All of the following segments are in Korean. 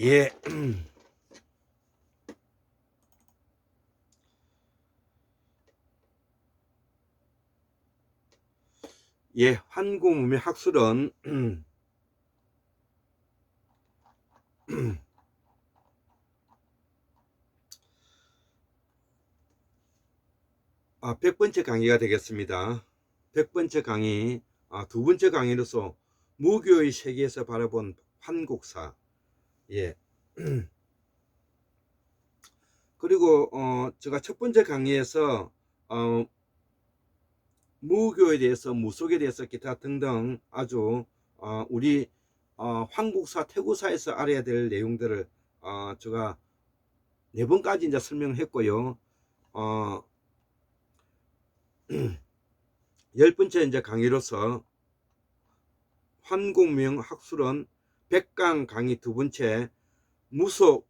예. 예, 한국문명 학술은 아, 100번째 강의가 되겠습니다. 100번째 강의, 아, 두 번째 강의로서 무교의 세계에서 바라본 한국사. 예. 그리고, 어, 제가 첫 번째 강의에서, 어, 무교에 대해서, 무속에 대해서 기타 등등 아주, 어, 우리, 어, 한국사, 태국사에서 알아야 될 내용들을, 어, 제가 네 번까지 이제 설명했고요. 어, 열 번째 이제 강의로서 환공명 학술은 백강 강의 두 번째 무속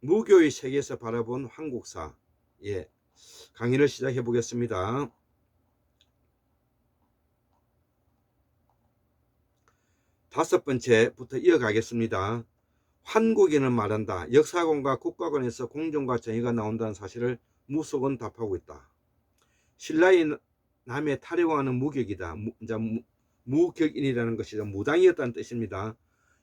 무교의 세계에서 바라본 한국사 예 강의를 시작해 보겠습니다. 다섯 번째부터 이어가겠습니다. 한국인은 말한다. 역사관과 국가관에서 공정과 정의가 나온다는 사실을 무속은 답하고 있다. 신라의 남의 탈영하는 무격이다. 무, 이제 무, 무격인이라는 것이 무당이었다는 뜻입니다.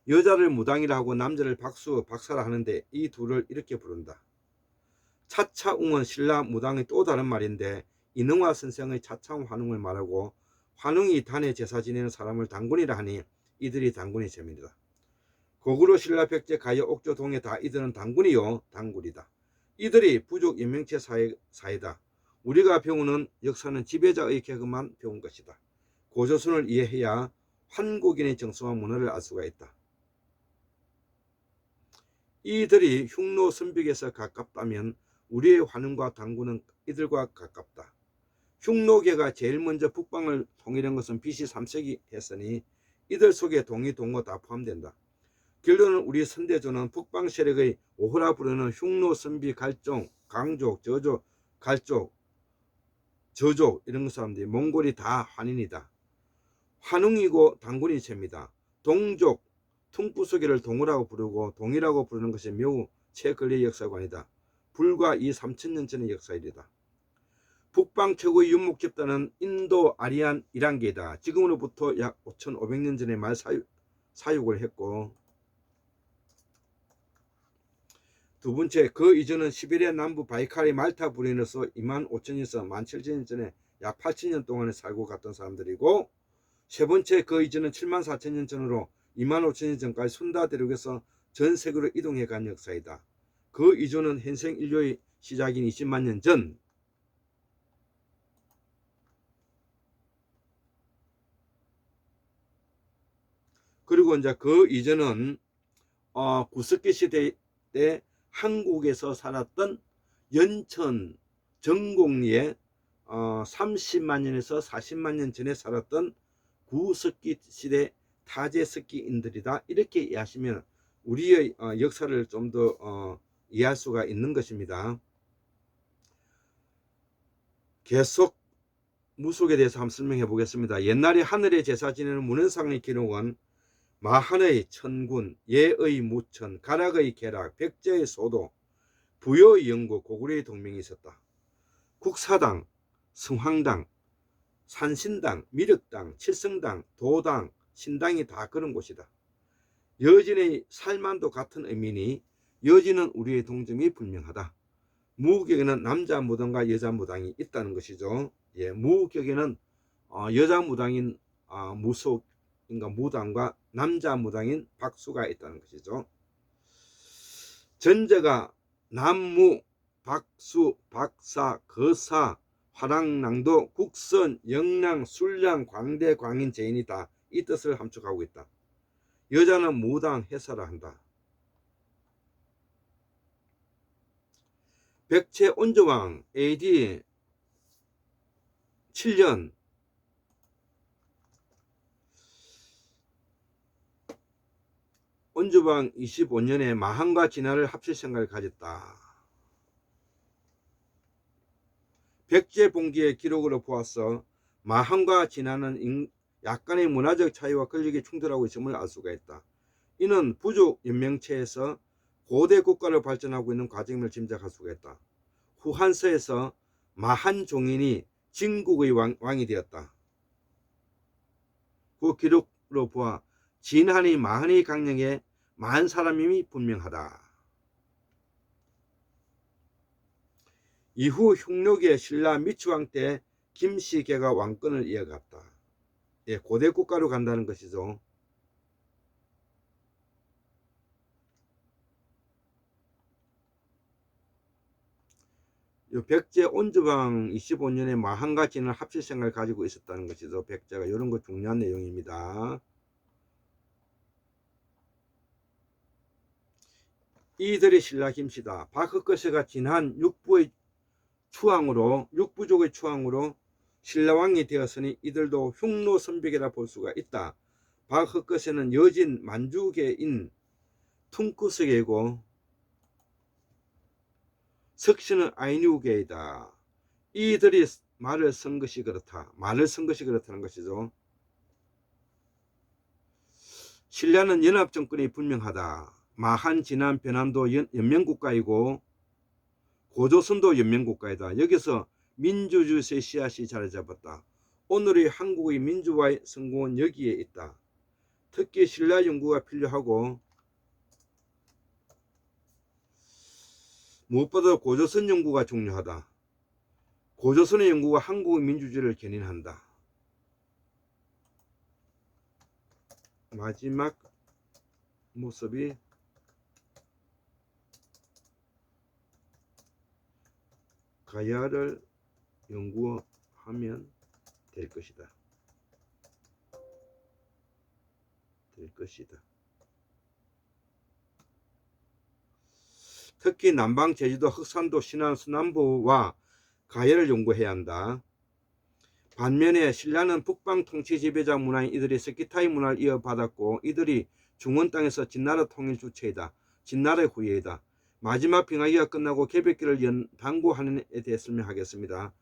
여자를 무당이라 하고 남자를 박수, 박사라 하는데 이 둘을 이렇게 부른다. 차차웅은 신라 무당의 또 다른 말인데 이능화 선생의 차차웅 환웅을 말하고 환웅이 단에 제사 지내는 사람을 당군이라 하니 이들이 당군이 셈이다. 거꾸로 신라 백제 가여 옥조 동에 다 이들은 당군이요 당군이다. 이들이 부족 인명체 사회, 사회다. 우리가 배우는 역사는 지배자의 개그만 배운 것이다. 고조선을 이해해야 한국인의 정성한 문화를 알 수가 있다. 이들이 흉노 선벽에서 가깝다면 우리의 환웅과 당군은 이들과 가깝다. 흉노계가 제일 먼저 북방을 통일한 것은 BC 3세기 했으니 이들 속에 동이 동어 다 포함된다. 결론은 우리 선대조는 북방 세력의 오호라 부르는 흉노 선비 갈종 강족 저족 갈족 저족 이런 사람들이 몽골이 다 환인이다. 환웅이고 당군이 셉니다. 동족 퉁부수기를 동우라고 부르고 동이라고 부르는 것이 매우 최근의 역사관이다. 불과 이 3천년 전의 역사일이다. 북방 최고의 윤목 집단은 인도 아리안 이란계다. 지금으로부터 약 5,500년 전에 말 사육, 사육을 했고 두 번째 그 이전은 시베리아 남부 바이칼의 말타 부린에서 2만 5천에서 1만 7천 전에 약 8천년 동안에 살고 갔던 사람들이고 세 번째 그 이전은 7만 4천 년 전으로 2만 5천 년 전까지 순다 대륙에서 전 세계로 이동해 간 역사이다. 그 이전은 현생 인류의 시작인 20만 년 전. 그리고 이제 그 이전은 어, 구석기 시대 때 한국에서 살았던 연천 정공리에 어, 30만 년에서 40만 년 전에 살았던 구석기 시대 타제석기인들이다 이렇게 이해하시면 우리의 어, 역사를 좀더 어, 이해할 수가 있는 것입니다. 계속 무속에 대해서 한번 설명해 보겠습니다. 옛날에 하늘의 제사 지내는 문헌상의 기록은 마한의 천군, 예의 무천, 가락의 계락, 백제의 소도, 부여의 영고, 고구려의 동맹이 있었다. 국사당, 성황당, 산신당, 미륵당, 칠성당, 도당, 신당이 다 그런 곳이다. 여진의 살만도 같은 의미니 여진은 우리의 동점이 분명하다. 무격에는 남자 무당과 여자 무당이 있다는 것이죠. 예, 무격에는 어, 여자 무당인 어, 무속인가 무당과 남자 무당인 박수가 있다는 것이죠. 전제가 남무, 박수, 박사, 거사, 화랑낭도, 국선, 영랑, 술량, 광대, 광인, 제인이다. 이 뜻을 함축하고 있다. 여자는 무당, 해사라 한다. 백제 온조왕 AD 7년 온주방 25년에 마한과 진화를 합칠 생각을 가졌다. 백제 봉기의 기록으로 보아서 마한과 진화는 약간의 문화적 차이와 권력이 충돌하고 있음을 알 수가 있다. 이는 부족 연명체에서 고대 국가로 발전하고 있는 과정을 짐작할 수가 있다. 후한서에서 마한 종인이 진국의 왕, 왕이 되었다. 그 기록으로 보아 진한이 마한의 강령에 만 사람임이 분명하다. 이후 흉노기의 신라 미추왕 때 김씨계가 왕권을 이어갔다. 예, 고대 국가로 간다는 것이죠. 요 백제 온주방 25년에 마한과 진을 합칠 생각을 가지고 있었다는 것이죠. 백제가 이런 거 중요한 내용입니다. 이들이 신라 김씨다. 박흑거세가 진한 육부의 추왕으로 육부족의 추왕으로 신라왕이 되었으니 이들도 흉노 선백이라 볼 수가 있다. 박흑거세는 여진 만주계인 퉁쿠스계이고 석신은 아이뉴계이다. 이들이 말을 쓴 것이 그렇다. 말을 쓴 것이 그렇다는 것이죠. 신라는 연합 정권이 분명하다. 마한, 진안, 변함도 연, 연명국가이고 고조선도 연명국가이다. 여기서 민주주의의 씨앗이 자리 잡았다. 오늘의 한국의 민주화의 성공은 여기에 있다. 특히 신라 연구가 필요하고 무엇보다 고조선 연구가 중요하다. 고조선의 연구가 한국의 민주주의를 견인한다. 마지막 모습이 가야를 연구하면 될 것이다. 될 것이다. 특히 남방 제주도 흑산도 신안 수남부와 가해를 연구해야 한다. 반면에 신라는 북방 통치 지배자 문화인 이들이 스키타이 문화를 이어받았고 이들이 중원 땅에서 진나라 통일 주체이다. 진나라의 후예이다. 마지막 빙하기가 끝나고 개벽기를 연 방구한인에 대해 설명하겠습니다.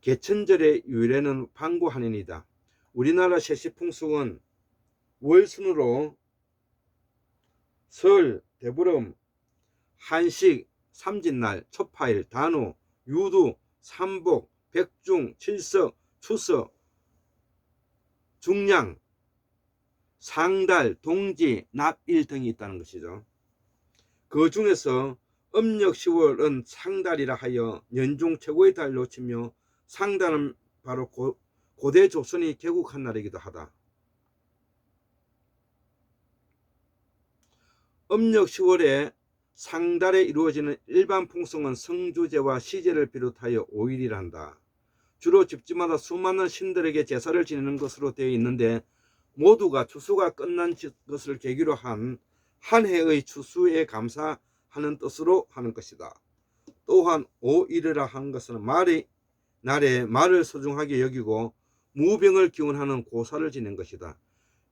개천절의 유래는 방구한인이다. 우리나라 세시풍속은 월순으로 설, 대보름, 한식, 삼진날, 초파일, 단우, 유두, 삼복, 백중, 칠석, 추석, 중량, 상달, 동지, 납일 등이 있다는 것이죠. 그 중에서 음력 10월은 상달이라 하여 연중 최고의 달로 치며 상달은 바로 고, 고대 조선이 개국한 날이기도 하다. 음력 10월에 상달에 이루어지는 일반 풍성은 성주제와 시제를 비롯하여 5일이란다. 주로 집집마다 수많은 신들에게 제사를 지내는 것으로 되어 있는데 모두가 추수가 끝난 것을 계기로 한 한 해의 추수에 감사하는 뜻으로 하는 것이다. 또한 5일이라 한 것은 말이 날에 말을 소중하게 여기고 무병을 기원하는 고사를 지낸 것이다.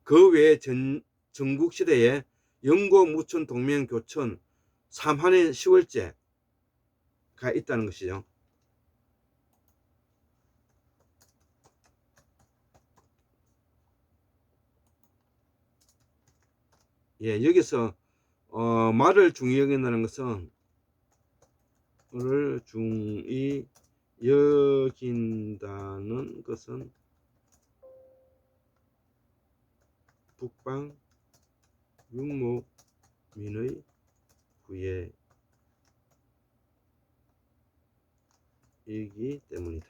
그 외에 전, 전국시대에 영고, 무천, 동맹, 교천, 삼한의 10월째가 있다는 것이죠. 예, 여기서 어, 말을 중히 여긴다는 것은 를 중히 여긴다는 것은 북방 육목민의 후예이기 때문이다.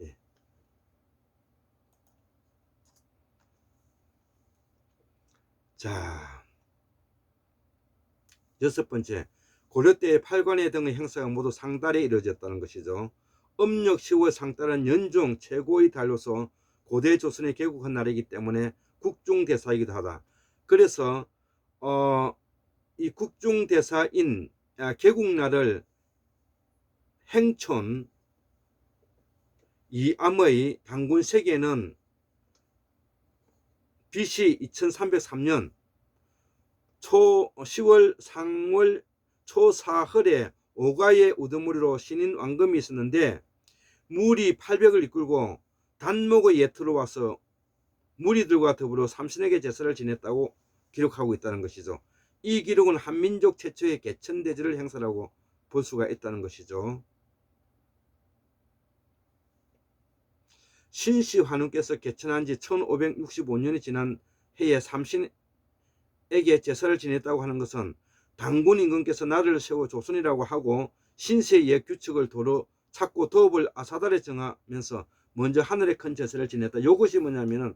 예. 자, 여섯 번째, 고려 때의 팔관회 등의 행사가 모두 상달에 이루어졌다는 것이죠. 음력 10월 상달은 연중 최고의 달로서 고대 조선에 개국한 날이기 때문에 국중대사이기도 하다. 그래서 어, 이 국중대사인 아, 개국날을 행촌 이 암의 당군 세계는 BC 2303년 초 10월 상월 초사흘에 오가의 우두머리로 신인 왕금이 있었는데 물이 800을 이끌고 단목의 예트로 와서 무리들과 더불어 삼신에게 제사를 지냈다고 기록하고 있다는 것이죠. 이 기록은 한민족 최초의 개천대제를 행사라고 볼 수가 있다는 것이죠. 신시 환웅께서 개천한 지 1565년이 지난 해에 삼신에게 제사를 지냈다고 하는 것은 당군 임금께서 나라를 세워 조선이라고 하고 신세의 옛 규칙을 도로 찾고 도읍을 아사달에 정하면서 먼저 하늘에 큰 제사를 지냈다. 이것이 뭐냐면은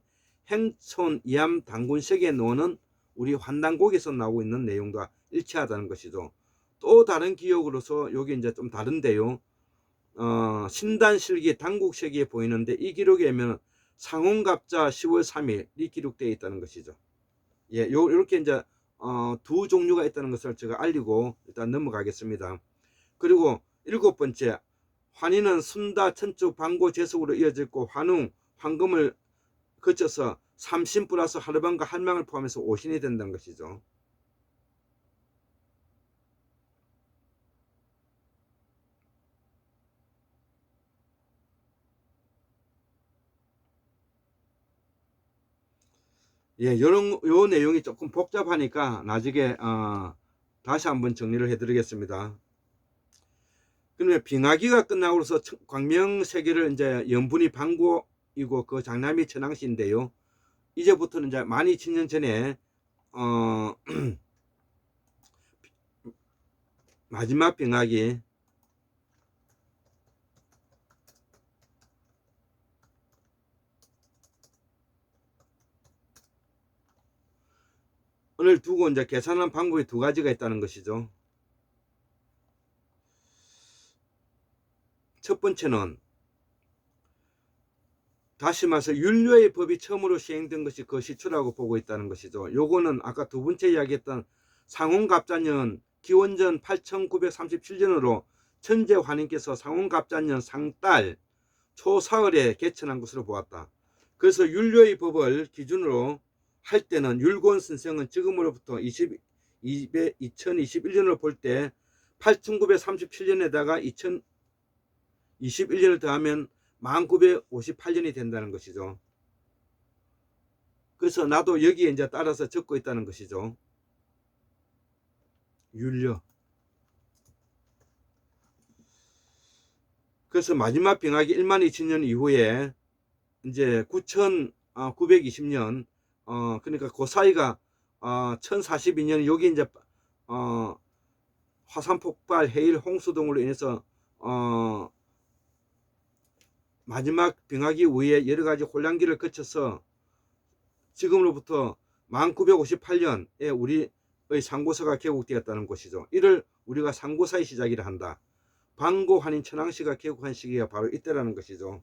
행촌 이암 당군 세계에 놓는 우리 환단곡에서 나오고 있는 내용과 일치하다는 것이죠. 또 다른 기억으로서 여기 이제 좀 다른데요. 어, 신단실기 당국세기에 보이는데 이 기록에 보면 상홍갑자 10월 3일이 기록되어 있다는 것이죠. 예, 요, 요렇게 이제 어, 두 종류가 있다는 것을 제가 알리고 일단 넘어가겠습니다. 그리고 일곱 번째, 환희는 순다, 천축, 방고, 제석으로 이어졌고 환웅, 황금을 거쳐서 삼신 플러스 하르방과 한망을 포함해서 오신이 된다는 것이죠. 예, 요런 요 내용이 조금 복잡하니까 나중에 어, 다시 한번 정리를 해드리겠습니다. 그러면 빙하기가 끝나고서 광명 세계를 이제 연분이 방고이고 그 장남이 천왕시인데요. 이제부터는 이제 만 이천 년 전에 어, 마지막 빙하기 오늘 두고 이제 계산한 방법이 두 가지가 있다는 것이죠. 첫 번째는 다시 말해서 윤료의 법이 처음으로 시행된 것이 그 시초라고 보고 있다는 것이죠. 요거는 아까 두 번째 이야기했던 상홍갑자년 기원전 8937년으로 천재 환인께서 상홍갑자년 상달 초사흘에 개천한 것으로 보았다. 그래서 윤료의 법을 기준으로 할 때는 율곤 선생은 지금으로부터 20, 2021년을 볼 때 8937년에다가 2021년을 더하면 1958년이 된다는 것이죠. 그래서 나도 여기에 이제 따라서 적고 있다는 것이죠. 율려. 그래서 마지막 병학이 1만 2천년 이후에 이제 9,920년 어 그러니까 그 사이가 어 1042년 여기 이제 어 화산 폭발 해일 홍수 등으로 인해서 어 마지막 병하기 후에 여러 가지 혼란기를 거쳐서 지금으로부터 1958년에 우리의 상고사가 개국되었다는 것이죠. 이를 우리가 상고사의 시작이라 한다. 방고 한인 천황씨가 개국한 시기가 바로 이때라는 것이죠.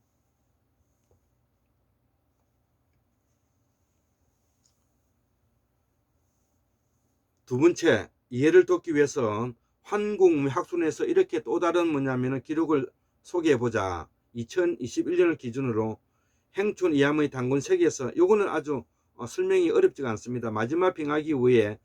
두 번째, 이해를 돕기 위해서 환궁학순에서 이렇게 또 다른 뭐냐면은 기록을 소개해 보자. 2021년을 기준으로 행촌 이함의 당군 세계에서 요거는 아주 어, 설명이 어렵지가 않습니다. 마지막 빙하기 후에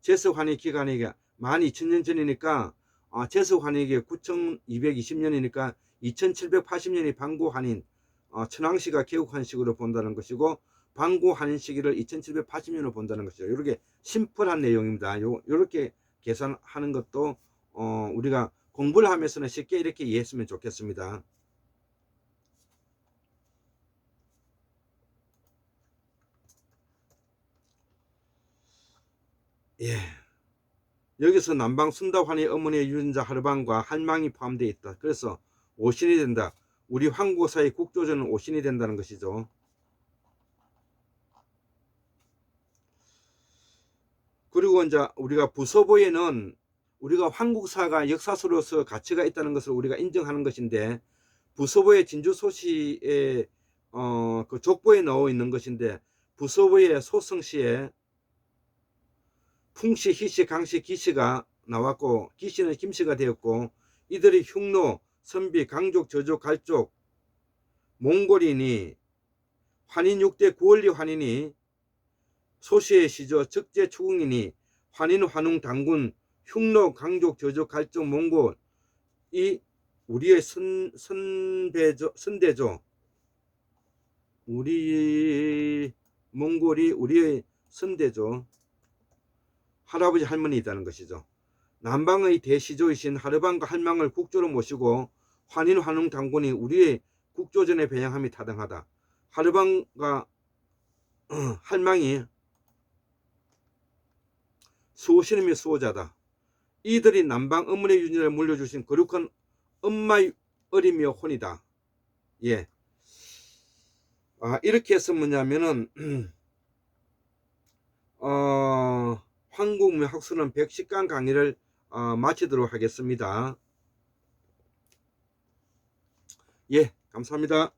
제석환의 기간이 12,000년 전이니까 어, 제석환에게 9,220년이니까 2,780년이 방고한인 어, 천황씨가 개국한 식으로 본다는 것이고 방고한인 시기를 2,780년으로 본다는 것이죠. 이렇게 심플한 내용입니다. 요, 요렇게 계산하는 것도 어, 우리가 공부를 하면서는 쉽게 이렇게 이해했으면 좋겠습니다. 예. 여기서 남방 순다환의 어머니의 유전자 하르방과 한망이 포함되어 있다. 그래서 오신이 된다. 우리 황고사의 국조전은 오신이 된다는 것이죠. 그리고 이제 우리가 부서보에는 우리가 황국사가 역사서로서 가치가 있다는 것을 우리가 인정하는 것인데 부서보의 진주 소시의 어, 그 족보에 넣어 있는 것인데 부서보의 소성시에 풍시, 희시, 강시, 기시가 나왔고 기시는 김씨가 되었고 이들이 흉노, 선비, 강족, 저족, 갈족, 몽골인이 환인 6대 구월리 환인이 소시의 시조, 적재 추궁인이 환인, 환웅, 당군, 흉노, 강족, 저족, 갈족, 몽골 이 우리의 선, 선배조, 선대조 우리 몽골이 우리의 선대죠. 할아버지 할머니이다는 것이죠. 남방의 대시조이신 하르방과 할망을 국조로 모시고 환인 환웅 당군이 우리의 국조전에 배양함이 타당하다. 하르방과 할망이 수호신임의 수호자다. 이들이 남방 어머니 유진을 물려주신 거룩한 엄마의 어림이여 혼이다. 예. 아, 이렇게 해서 뭐냐면은, 어, 황국무 학수는 110강 강의를 어, 마치도록 하겠습니다. 예, 감사합니다.